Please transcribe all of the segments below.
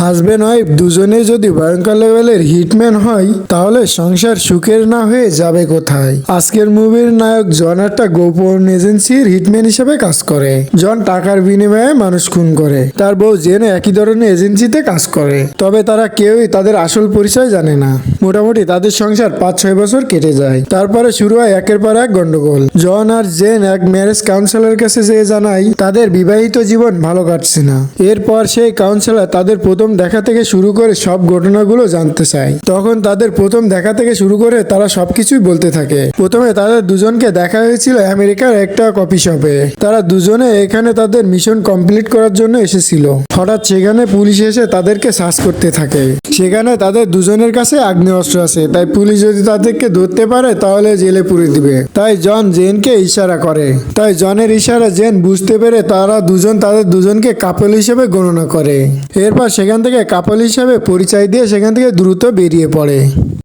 Husband wife দুজনেই যদি ভয়ঙ্কর লেভেলের হিটম্যান হয়, তাহলে সংসার সুখের না হয়ে যাবে কোথায়? আজকের মুভির নায়ক জন একটা গোপন এজেন্সির হিটম্যান হিসেবে কাজ করে। জন টাকার বিনিময়ে মানুষ খুন করে। তার বউ জেনে একই ধরনের এজেন্সিতে কাজ করে। তবে তারা কেউই তাদের আসল পরিচয় জানে না। মোটামুটি তাদের সংসার পাঁচ ছয় বছর কেটে যায়। তারপরে শুরু হয় একের পর এক গন্ডগোল। জন আর জেন এক ম্যারেজ কাউন্সিলর কাছে যেয়ে জানায়, তাদের বিবাহিত জীবন ভালো কাটছে না। এরপর সেই কাউন্সিলর তাদের প্রথম দেখা থেকে শুরু করে সব ঘটনাগুলো জানতে চায়। তখন তাদের প্রথম দেখা থেকে শুরু করে তারা সবকিছুই বলতে থাকে। প্রথমে তাদের দুজনকে দেখা হয়েছিল আমেরিকার একটা কফি শপে। তারা দুজনে এখানে তাদের মিশন কমপ্লিট করার জন্য এসেছিল। হঠাৎ সেখানে পুলিশ এসে তাদেরকে সার্চ করতে থাকে। সেখানে তাদের দুজনের কাছে আগ্নেয়াস্ত্র আছে। তাই পুলিশ যদি তাদেরকে ধরতে পারে, তাহলে জেলে পুরে দিবে। তাই জন জেনকে ইশারা করে। তাই জনের ইশারা জেন বুঝতে পেরে তারা দুজন তাদের দুজনকে কাপল হিসেবে গণনা করে। এরপর সেখান থেকে কাপল হিসাবে পরিচয় দিয়ে সেখান থেকে দ্রুত বেরিয়ে পড়ে।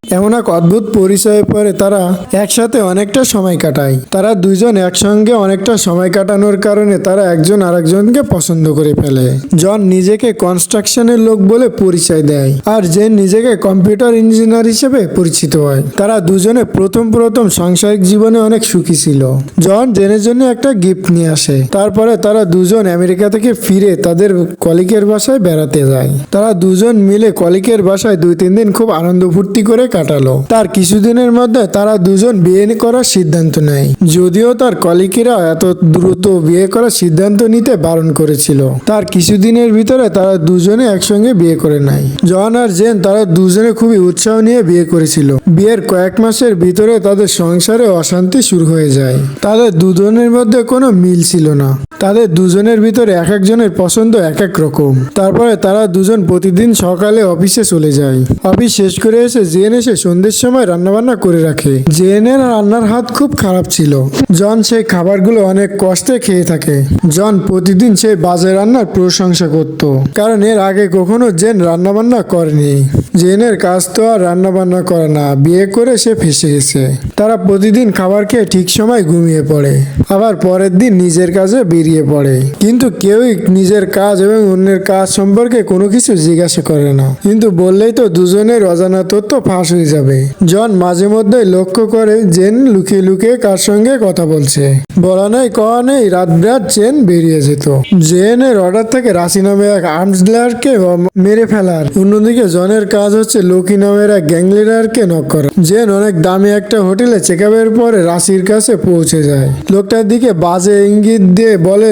এমন এক অদ্ভুত পরিচয়ে পরে তারা একসাথে অনেকটা সময় কাটায়। তারা দুইজন একসঙ্গে অনেকটা সময় কাটানোর কারণে তারা একজন আরেকজনকে পছন্দ করে ফেলে। জন নিজেকে কনস্ট্রাকশনের লোক বলে পরিচয় দেয় আর জেন নিজেকে কম্পিউটার ইঞ্জিনিয়ার হিসেবে পরিচিত হয়। তারা দুজনে প্রথম প্রথম সাংসারিক জীবনে অনেক সুখী ছিল। জন জেনের জন্য একটা গিফট নিয়ে আসে। তারপরে তারা দুজন আমেরিকা থেকে ফিরে তাদের কলিকের বাসায় বেড়াতে যায়। তারা দুজন মিলে কলিকের বাসায় দুই তিন দিন খুব আনন্দ ফুর্তি করে কাটালো। তার কিছুদিনের মধ্যে তারা দুজন বিয়ে করার সিদ্ধান্ত নেয়। যদিও তার কলিকেরা এত দ্রুত বিয়ে করার সিদ্ধান্ত নিতে বারণ করেছিল। তার কিছুদিনের ভিতরে তারা দুজনে একসঙ্গে বিয়ে করে নেয়। জন আর জেন তারা দুজনে খুবই উৎসাহ নিয়ে বিয়ে করেছিল। বিয়ের কয়েক মাসের ভিতরে তাদের সংসারে অশান্তি শুরু হয়ে যায়। তাদের দুজনের মধ্যে কোনো মিল ছিল না। তাদের দুজনের ভিতরে এক একজনের পছন্দ এক এক রকম। তারপরে তারা দুজন প্রতিদিন সকালে অফিসে চলে যায়। অফিস শেষ করে এসে জেন এসে সন্ধ্যের সময় রান্নাবান্না করে রাখে। জেনের রান্নার হাত খুব খারাপ ছিল। জন সেই খাবারগুলো অনেক কষ্টে খেয়ে থাকে। জন প্রতিদিন সেই বাজে রান্নার প্রশংসা করত। কারণ এর আগে কখনো জেন রান্নাবান্না করেনি। জেনের কাজ তো আর রান্নাবান্না করে না, বিয়ে করে সে ফেসে গেছে। তারা প্রতিদিন খাবার খেয়ে ঠিক সময় ঘুমিয়ে পড়ে। আবার পরের দিন নিজের কাজে বেরিয়ে পড়ে। কিন্তু কেউই নিজের কাজ এবং অন্যের কাজ সম্পর্কে কোনো কিছু জিজ্ঞাসা করে না। কিন্তু বললেই তো দুজনের অজানা তথ্য ফাঁস হয়ে যাবে। জন মাঝে মধ্যে লক্ষ্য করে জেন লুকিয়ে লুকিয়ে কার সঙ্গে কথা বলছে। বলা নেই, কওয়া নেই, রাত বিরাত জেন বেরিয়ে যেত। জেনের অর্ডার থেকে রাশি নামে এক আর্মস ডিলারকে মেরে ফেলার। অন্যদিকে জনের কাজ হচ্ছে লোকি নামের এক গ্যাং নক করা। জেন অনেক দামি একটা হোটেলে চেক আপের পরে রাশির কাছে পৌঁছে যায়। লোকটার দিকে বাজে ইঙ্গিত দিয়ে বলে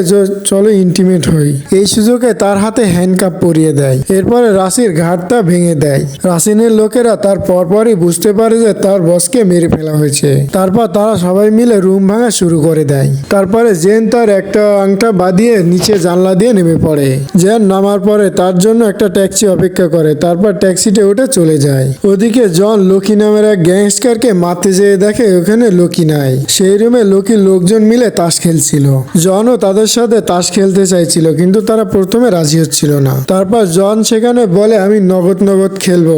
চলো ইন্টিমেট হই। এই সুযোগে তার হাতে হ্যান্ডকাপ পরিয়ে দেয়। এরপরে রাশির ঘাটটা ভেঙে দেয়। রাশিনের লোকেরা তার পরপরই বুঝতে পারে যে তার বসকে মেরে ফেলা হয়েছে। তারপর তারা সবাই মিলে রুম ভাঙা শুরু করে দেয়। তারপরে জেন তার একটা আংটা বাঁধিয়ে নিচে জানলা দিয়ে নেমে পড়ে। জেন নামার পরে তার জন্য একটা ট্যাক্সি অপেক্ষা করে। তারপর ট্যাক্সিতে উঠে চলে যায়। ওদিকে জন লোকি নামের এক গ্যাংস্টারকে মারতে যেয়ে দেখে ওখানে লোকি নাই। সেই রুমে লোকির লোকজন মিলে তাস খেলছিল। জনও তাদের সাথে তাস খেলতে চাইছিল, কিন্তু তারা প্রথমে রাজি হচ্ছিল না। তারপর জন সেখানে বলে, আমি নগদ নগদ খেলব।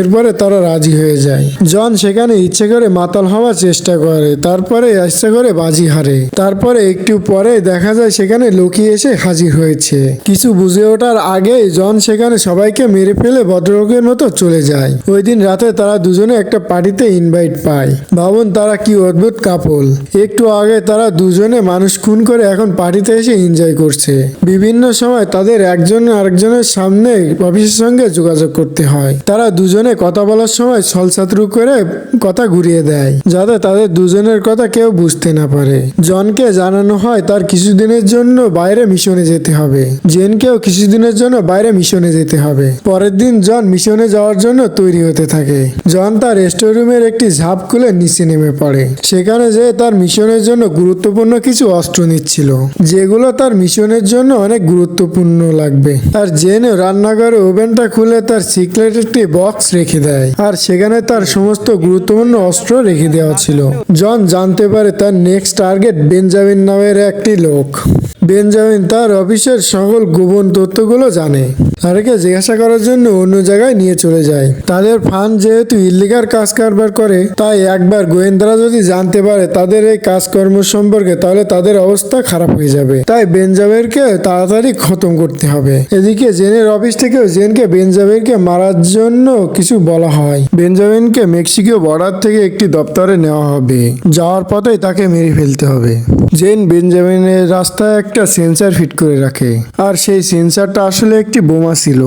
এরপরে তারা রাজি হয়ে যায়। জন সেখানে ইচ্ছে করে মাতাল হওয়ার চেষ্টা করে, তারপরে ইচ্ছা করে বাজি হারে। তারপরে একটু পরে দেখা যায় সেখানে লোকি এসে হাজির হয়েছে। কিছু বুঝে ওঠার আগেই জন সেখানে সবাইকে মেরে ফেলে ভদ্রলোকের মতো চলে যায়। ওই দিন রাতে তারা দুজনে একটা পার্টিতে ইনভাইট পায়। ভাবুন তারা কি অদ্ভুত কাপল একটু আগে তারা দুজনে মানুষ খুন করে এখন পার্টিতে এসে এনজয় করছে। বিভিন্ন সময় তাদের একজন আরেকজনের সামনে অফিসের সঙ্গে যোগাযোগ করতে হয়। তারা দুজনে কথা বলার সময় ছলছাত্রু করে কথা ঘুরিয়ে দেয়, যাতে তাদের দুজনের কথা কেউ বুঝতে না পারে। জনকে জানানো হয়, তার কিছুদিনের জন্য বাইরে মিশনে যেতে হবে। জেনকেও কিছুদিনের জন্য বাইরে মিশনে যেতে হবে। পরের দিন জন মিশনে যাওয়ার জন্য তৈরি হতে থাকে। জন তার রেস্টোরুমের একটি ঝাঁপ খুলে নিচে নেমে পড়ে। সেখানে যে তার মিশনের জন্য গুরুত্বপূর্ণ কিছু অস্ত্র নিচ্ছিল, যেগুলো তার মিশনের জন্য অনেক গুরুত্বপূর্ণ লাগবে। আর জেন রান্নাঘরে ওভেনটা খুলে তার সিক্রেট একটি বক্স রেখে দেয়, আর সেখানে তার সমস্ত গুরুত্বপূর্ণ অস্ত্র রেখে দেওয়া ছিল। জন জানতে পারে তার নেক্সট টার্গেট বেঞ্জামিন নামের একটি লোক। বেঞ্জামিন তার অফিসের সকল গোপন তথ্যগুলো জানে। তাদেরকে জিজ্ঞাসা করার জন্য অন্য জায়গায় নিয়ে চলে যায়। তাদের ফান যেহেতু ইলিগাল কাজ কারবার করে, তাই একবার গোয়েন্দারা যদি জানতে পারে তাদের এই কাজকর্ম সম্পর্কে, তাহলে তাদের অবস্থা খারাপ হয়ে যাবে। তাই বেঞ্জাবেরকে তাড়াতাড়ি খতম করতে হবে। এদিকে জেনের অফিস থেকেও জেনকে বেঞ্জাবেরকে মারার জন্য কিছু বলা হয়। বেঞ্জামিনকে মেক্সিকো বর্ডার থেকে একটি দপ্তরে নেওয়া হবে। যাওয়ার পথেই তাকে মেরে ফেলতে হবে। জেন বেঞ্জামিনের রাস্তায় একটা সেন্সার ফিট করে রাখে। আর সেই সেন্সারটা আসলে একটি বোমা ছিল।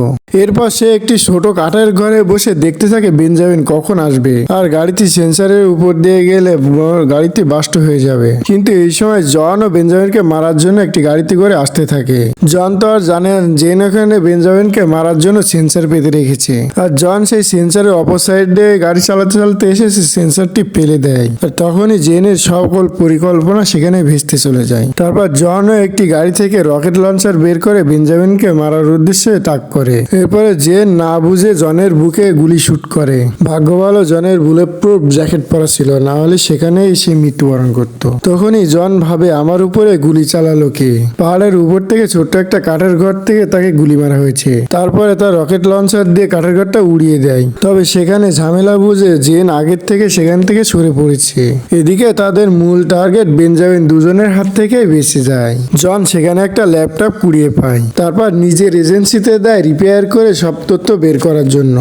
এরপর সে একটি ছোট কাঠের ঘরে বসে দেখতে থাকে বেঞ্জামিন কখন আসবে। আর গাড়িটি সেন্সারের উপর দিয়ে গেলে গাড়িটি বাস্ট হয়ে যাবে। কিন্তু এই সময় জন ও বেঞ্জামিনকে মারার জন্য একটি গাড়িতে করে আসতে থাকে। জন তো আর জানেন জেন ওখানে বেঞ্জামিনকে মারার জন্য সেন্সার পেতে রেখেছে। আর জন সেই সেন্সারের অপর সাইডে গাড়ি চালাতে চালাতে এসে সে সেন্সারটি ফেলে দেয়। আর তখনই জেনের সকল পরিকল্পনা সেখানে ভেস্তে চলে যায়। তারপর জনও একটি গাড়ি থেকে রকেট লঞ্চার বের করে বেঞ্জামিনকে মারার উদ্দেশ্যে তাক করে। এরপরে জেন না বুঝে জনের বুকে গুলি শুট করে। ভাগ্য ভালো জনের বুলেট প্রুফ জ্যাকেট পরা ছিল, না হলে সেখানেই সে মৃত্যুবরণ করত। তখনই জন ভাবে, আমার উপরে গুলি চালালো কে? পাহাড়ের উপর থেকে ছোট্ট একটা কাঠের ঘর থেকে তাকে গুলি মারা হয়েছে। তারপরে তার রকেট লঞ্চার দিয়ে কাঠের ঘরটা উড়িয়ে দেয়। তবে সেখানে ঝামেলা বুঝে জেন আগের থেকে সেখান থেকে সরে পড়েছে। এদিকে তাদের মূল টার্গেট বেঞ্জামিন দুজনের হাত থেকে বেঁচে যায়। জন সেখানে একটা ল্যাপটপ কুড়িয়ে পায়। তারপর নিজের এজেন্সিতে দেয় রিপেয়ার করে সব তথ্য বের করার জন্য।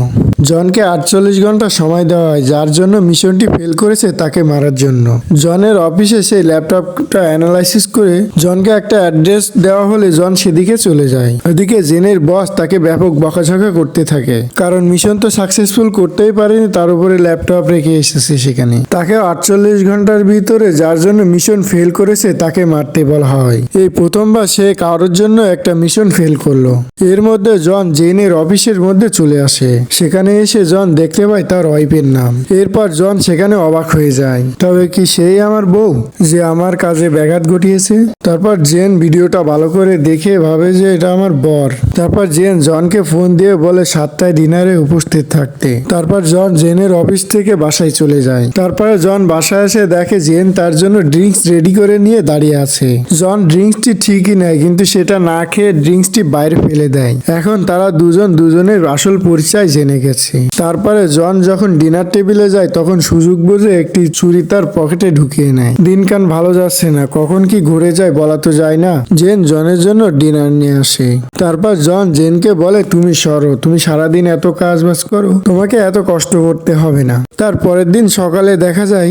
জনকে আটচল্লিশ ঘণ্টা সময় দেওয়া হয়, যার জন্য মিশনটি ফেল করেছে তাকে মারার জন্য। জনের অফিসে সেই ল্যাপটপটা অ্যানালাইসিস করে জনকে একটা অ্যাড্রেস দেওয়া হলে জন সেদিকে চলে যায়। ওদিকে জেনের বস তাকে ব্যাপক বকাঝকা করতে থাকে। কারণ মিশন তো সাকসেসফুল করতেই পারেনি, তার উপরে ল্যাপটপ রেখে এসেছে সেখানে। তাকে আটচল্লিশ ঘণ্টার ভিতরে যার জন্য মিশন ফেল করেছে তাকে মারতে বলা হয়। এই প্রথমবার সে কারোর জন্য একটা মিশন ফেল করল। এর মধ্যে জন জেনের অফিসের মধ্যে চলে আসে। সেখানে এসে জন দেখতে পায় তার ওয়াইফের নাম। এরপর জন সেখানে অবাক হয়ে যায়। তবে কি সেই আমার বউ যে আমার কাজে ব্যাঘাত ঘটিয়েছে? তারপর জেন ভিডিওটা ভালো করে দেখে ভাবে যে এটা আমার বর। তারপর জেন জনকে ফোন দিয়ে বলে সাতটায় ডিনারে উপস্থিত থাকতে। তারপর জন জেনের অফিস থেকে বাসায় চলে যায়। তারপরে জন বাসায় এসে দেখে জেন তার জন্য ড্রিঙ্কস রেডি করে নিয়ে দাঁড়িয়ে আছে। জন ড্রিঙ্কসটি ঠিকই নেয়, কিন্তু সেটা না খেয়ে ড্রিঙ্কসটি বাইরে ফেলে দেয়। এখন তারা দুজন দুজনের আসল পরিচয় জেনে গেছে। তারপরে জন যখন ডিনার টেবিলে যায়, তখন সুযোগ বুঝে একটি চুরি তার পকেটে ঢুকিয়ে নেয়। দিনকান ভালো যাচ্ছে না, কখন কি ঘুরে যায় বলা তো যায় না। জেন জনের জন্য ডিনার নিয়ে আসে। তারপর জন জেনকে বলে, তুমি সরো, তুমি সারাদিন এত কাজ বাজ করো, তোমাকে এত কষ্ট করতে হবে না। তার পরের দিন সকালে দেখা যায়,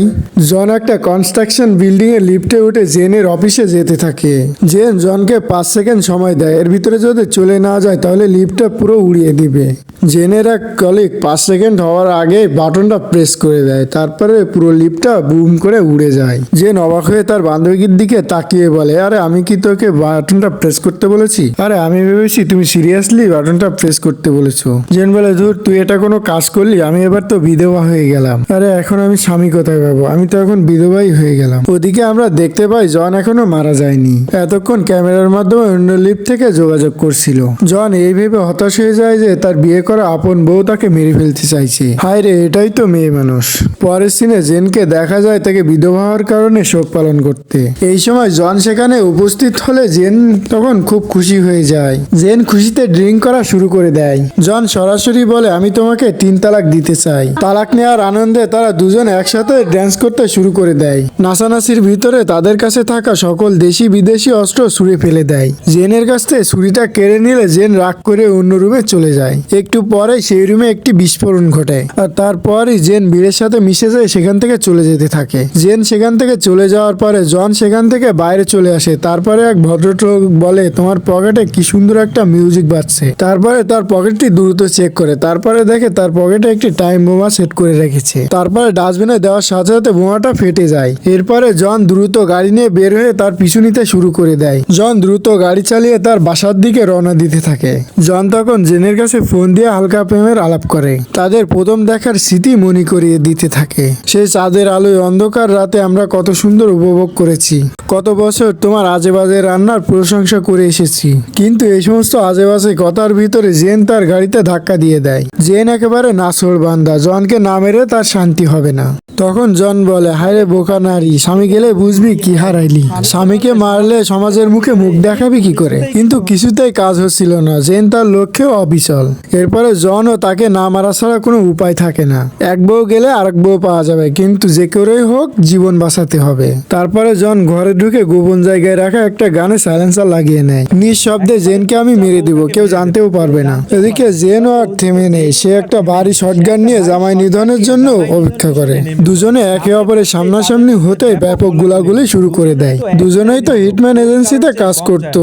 জন একটা কনস্ট্রাকশন বিল্ডিং এর লিফটে উঠে জেনের অফিসে যেতে থাকে। জেন জনকে পাঁচ সেকেন্ড সময় দেয়। এর ভিতরে যদি চলে না যায়, তাহলে লিফটটা পুরো উড়িয়ে দিবে। জেনের এক কলিগ পাঁচ সেকেন্ড হওয়ার আগে বাটনটা প্রেস করে দেয়, তারপরে পুরো লিফটটা বুম করে উড়ে যায়। জেন অবাক হয়ে তার বান্ধবীর দিকে তাকিয়ে বলে, আরে, আমি কি তোকে বাটনটা প্রেস করতে বলেছি? আরে, আমি ভেবেছি তুমি সিরিয়াসলি বাটনটা প্রেস করতে বলেছ। জেন বলে, ধুর, তুই এটা কোনো কাজ করলি, আমি এবার তো বিধবা হয়ে গেলাম। আরে, এখন আমি স্বামী কোথায় পাবো? আমি তো এখন বিধবাই হয়ে গেলাম। ওদিকে আমরা দেখতে পাই, জন এখনও মারা যায়নি। এতক্ষণ ক্যামেরার মাধ্যমে অন্য লিফট থেকে যোগাযোগ করছিল। জন এই ভেবে হতাশ হয়ে যায় যে তার বিয়ে করা আপন বউ তাকে মেরে ফেলতে চাইছে। হায় রে, এটাই তো মেয়ে মানুষ। পরের সিনে জেনকে দেখা যায় তাকে বিধবা হওয়ার কারণে শোক পালন করতে। এই সময় জন সেখানে উপস্থিত হলে জেন তখন খুব খুশি হয়ে যায়। জেন খুশিতে ড্রিঙ্ক করা শুরু করে দেয়। জন সরাসরি বলে, আমি তোমাকে তিন তালাক দিতে চাই। তালাক নেওয়ার আনন্দে তারা দুজন একসাথে ড্যান্স করতে শুরু করে দেয়। নাচানাচির ভিতরে তাদের কাছে থাকা সকল দেশি বিদেশি অস্ত্র ছুঁড়ে ফেলে দেয়। জেনের কাছ থেকে ছুরিটা কেড়ে নিলে জেন রাগ করে অন্য রুমে চলে যায়। একটু পরে সেই রুমে একটি বিস্ফোরণ ঘটে আর তারপরই জেন বীরের সাথে মিশে যায় সেখান থেকে চলে যেতে থাকে। জেন সেখান থেকে চলে যাওয়ার পরে জন সেখান থেকে বাইরে চলে আসে। তারপরে এক ভদ্রলোক বলে, তোমার পকেটে কি সুন্দর একটা মিউজিক বাজছে। তারপরে তার পকেটটি দ্রুত চেক করে। তারপরে দেখে তার পকেটে একটি টাইম বোমা সেট করে রেখেছে। তারপরে ডাস্টবিনে দেওয়ার সাথে সাথে বোমাটা ফেটে যায়। এরপরে জন দ্রুত গাড়ি নিয়ে বের হয়ে তার পিছু নিতে শুরু করে দেয়। জন দ্রুত গাড়ি চালিয়ে তার বাসার দিকে রওনা দিতে থাকে। জন তখন জেনের কাছে ফোন দিয়ে হালকা প্রেমের আলাপ করে। তাদের প্রথম দেখার স্মৃতি মনে করিয়ে দিতে থাকে। সেই চাঁদের আলোয় অন্ধকার রাতে আমরা কত সুন্দর উপভোগ করেছি। কত বছর তোমার আজে বাজে রান্নার প্রশংসা করে এসেছি। কিন্তু এই সমস্ত আজে বাজে কথার ভিতরে জেন তার গাড়িতে ধাক্কা দিয়ে দেয়। জেন একেবারে নাসর বান্দা জনকে না মেরে তার শান্তি হবে না। তখন জন বলে, হায়রে বোকা নারী, স্বামী গেলে বুঝবি কি হারাইলি? স্বামীকে মারলে সমাজের মুখে মুখ দেখাবি কি করে? কিন্তু কিছুতেই কাজ হচ্ছিল না, জেন তার লক্ষ্যে অবিচল। এরপরে জন ও তাকে না মারা ছাড়া কোনো উপায় থাকে না। এক বউ গেলে আরেক বউ পাওয়া যাবে, কিন্তু যে করেই হোক জীবন বাঁচাতে হবে। তারপরে জন ঘরে ঢুকে গোপন জায়গায় রাখা একটা গানে সাইলেন্সার লাগিয়ে নেয়। নিঃশব্দে জেনকে আমি মেরে দিব, কেউ জানতেও পারবে না। এদিকে জেনও আর থেমে নেই, সে একটা বাড়ি শটগান নিয়ে জামাই নিধনের জন্য অপেক্ষা করে। দুজনে একে অপরের সামনাসামনি হতে ব্যাপক গুলাগুলি শুরু করে দেয়। দুজনেই তো হিটম্যান এজেন্সিতে কাজ করত।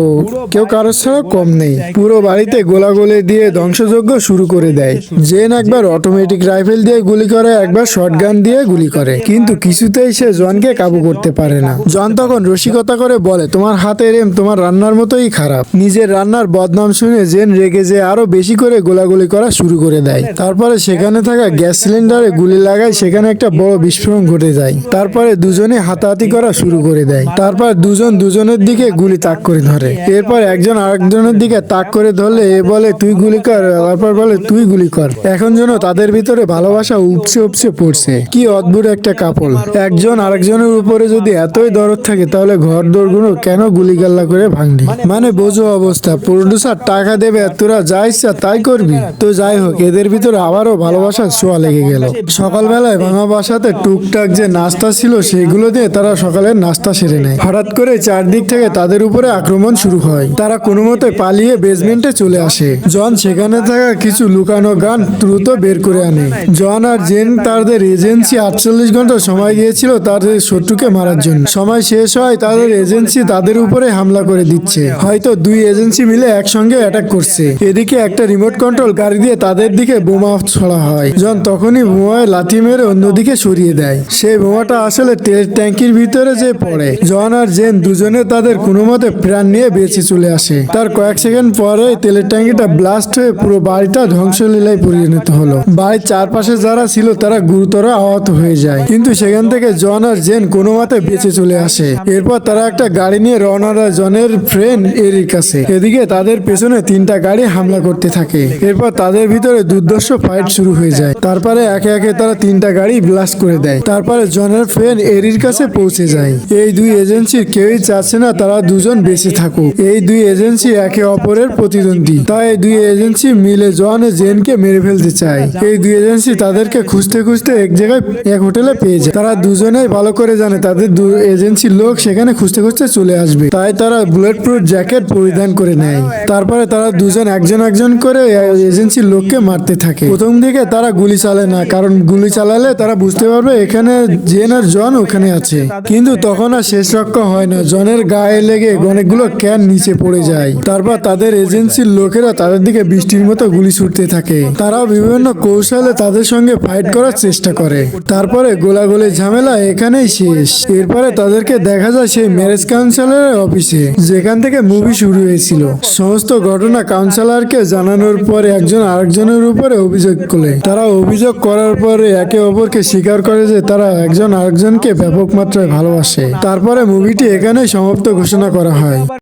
কেউ কারোর ছাড়া কম নেই। পুরো বাড়িতে গোলাগুলি দিয়ে ধ্বংসযজ্ঞ শুরু করে দেয়। জেন একবার অটোমেটিক রাইফেল দিয়ে গুলি করে, একবার শটগান দিয়ে গুলি করে। কিন্তু কিছুতেই সে জনকে কাবু করতে পারে না। জন তখন রসিকতা করে বলে, তোমার হাতের এম তোমার রান্নার মতোই খারাপ। নিজের রান্নার বদনাম শুনে জেন রেগে যে আরও বেশি করে গোলাগুলি করা শুরু করে দেয়। তারপরে সেখানে থাকা গ্যাস সিলিন্ডারে গুলি লাগায় সেখানে একটা বড় বিস্ফোরণ ঘটে যায়। তারপরে দুজনে হাতাহাতি করা শুরু করে দেয়। তারপর দুজন দুজনের দিকে গুলি তাক করে ধরে। এরপর একজন আরেকজনের দিকে তাক করে ধরলে এ বলে, তুই গুলি কর। তারপর বলে, তুই গুলি কর। এখন যেন তাদের ভিতরে ভালোবাসা উপচে উপচে পড়ছে। কি অদ্ভুত একটা কাপল একজন আরেকজনের উপরে যদি এতই দরদ থাকে, তাহলে ঘর দৌড়গুলো কেন গুলি গাল্লা করে ভাঙলি? মানে বোঝো অবস্থা, প্রডিউসার টাকা দেবে, তোরা যা ইচ্ছা তাই করবি। তো যাই হোক, এদের ভিতরে আবারও ভালোবাসার ছোঁয়া লেগে গেল। সকালবেলায় ভাঙা বাসাতে টুকটাক যে নাস্তা ছিল সেগুলো দিয়ে তারা সকালের নাস্তা সেরে নেয়। হঠাৎ করে চারদিক থেকে তাদের উপরে আক্রমণ শুরু হয়। তারা কোনো মতে পালিয়ে বেসমেন্টে চলে আসে। জন সেখানে থাকা কিছু লুকানো গান দ্রুত বের করে আনে। জন আর জেন তাদের এজেন্সি আটচল্লিশ ঘণ্টা সময় দিয়েছিল তাদের শত্রুকে মারার জন্য। সময় শেষ হয় তাদের এজেন্সি তাদের উপরে হামলা করে দিচ্ছে। হয়তো দুই এজেন্সি মিলে একসঙ্গে অ্যাটাক করছে। এদিকে একটা রিমোট কন্ট্রোল গাড়ি দিয়ে তাদের দিকে বোমা ছড়া হয়। জন তখনই বোমায় লাথি মেরে অন্যদিকে সরিয়ে দেয়। সেই বোমাটা আসলে তেল ট্যাঙ্কির ভিতরে যে পড়ে, জন আর জেন দুজনে তাদের কোনো মতে প্রাণ নিয়ে বেঁচে চলে আসে। তার কয়েক সেকেন্ড পরে তেলের ট্যাঙ্কিটা ব্লাস্ট হয়ে পুরো বাড়িটা ধ্বংসলীলায় পরিণত হলো। বাড়ির চারপাশে যারা ছিল তারা গুরুতর আহত হয়ে যায়। কিন্তু সেখান থেকে জন আর জেন কোনো মতে বেঁচে চলে আসে। এরপর তারা একটা গাড়ি নিয়ে রওনা দেয় জনের ফ্রেন্ড এরির কাছে। এদিকে তাদের পেছনে তিনটা গাড়ি হামলা করতে থাকে। এরপর তাদের ভিতরে দুর্দর্শ ফাইট শুরু হয়ে যায়। তারপরে একে একে তারা তিনটা গাড়ি ব্লাস্ট করে দেয়। তারপরে জনের ফ্রেন্ড এরির কাছে পৌঁছে যায়। এই দুই এজেন্সির কেউই চাচ্ছে না তারা দুজন বেঁচে থাকুক। এই দুই এজেন্সি একে অপরের প্রতিদ্বন্দ্বী। তাই এই দুই এজেন্সি মিলে জন জেনকে মেরে ফেলতে চায়। এই দুই এজেন্সি তাদেরকে খুঁজতে খুঁজতে এক জায়গায় এক হোটেলে পেয়ে যায়। তারা দুজনেই ভালো করে জানে তাদের দু এজেন্সির লোক সেখানে খুঁজতে খুঁজতে চলে আসবে। তাই তারা বুলেট প্রুফ জ্যাকেট পরিধান করে নেয়। তারপরে তারা দুজন একজন একজন করে এজেন্সির লোককে মারতে থাকে। প্রথম দিকে তারা গুলি চালে না, কারণ গুলি চালালে তারা বুঝতে পারবে এখানে জেন আর জন ওখানে আছে। কিন্তু তখন আর শেষ রক্ষা হয় না। জনের গায়ে লেগে অনেকগুলো ক্যান নিচে পড়ে যায়। তারপর তাদের এজেন্সির লোকেরা তাদের দিকে বৃষ্টির মতো গুলি ছুটতে থাকে। তারাও বিভিন্ন কৌশলে তাদের সঙ্গে ফাইট করার চেষ্টা করে। তারপরে গোলাগুলি ঝামেলা এখানেই শেষ। এরপরে তাদেরকে দেখা যায় সেই ম্যারেজ কাউন্সিলরের অফিসে যেখান থেকে মুভি শুরু হয়েছিল। সমস্ত ঘটনা কাউন্সিলরকে জানানোর পরে একজন আরেকজনের উপরে অভিযোগ করে তারা অভিযোগ করার পরে একে অপরকে স্বীকার করে যে তারা একজন আরেকজনকে ব্যাপক মাত্রায় ভালোবাসে। তারপরে মুভিটি এখানে সমাপ্ত ঘোষণা করা হয়।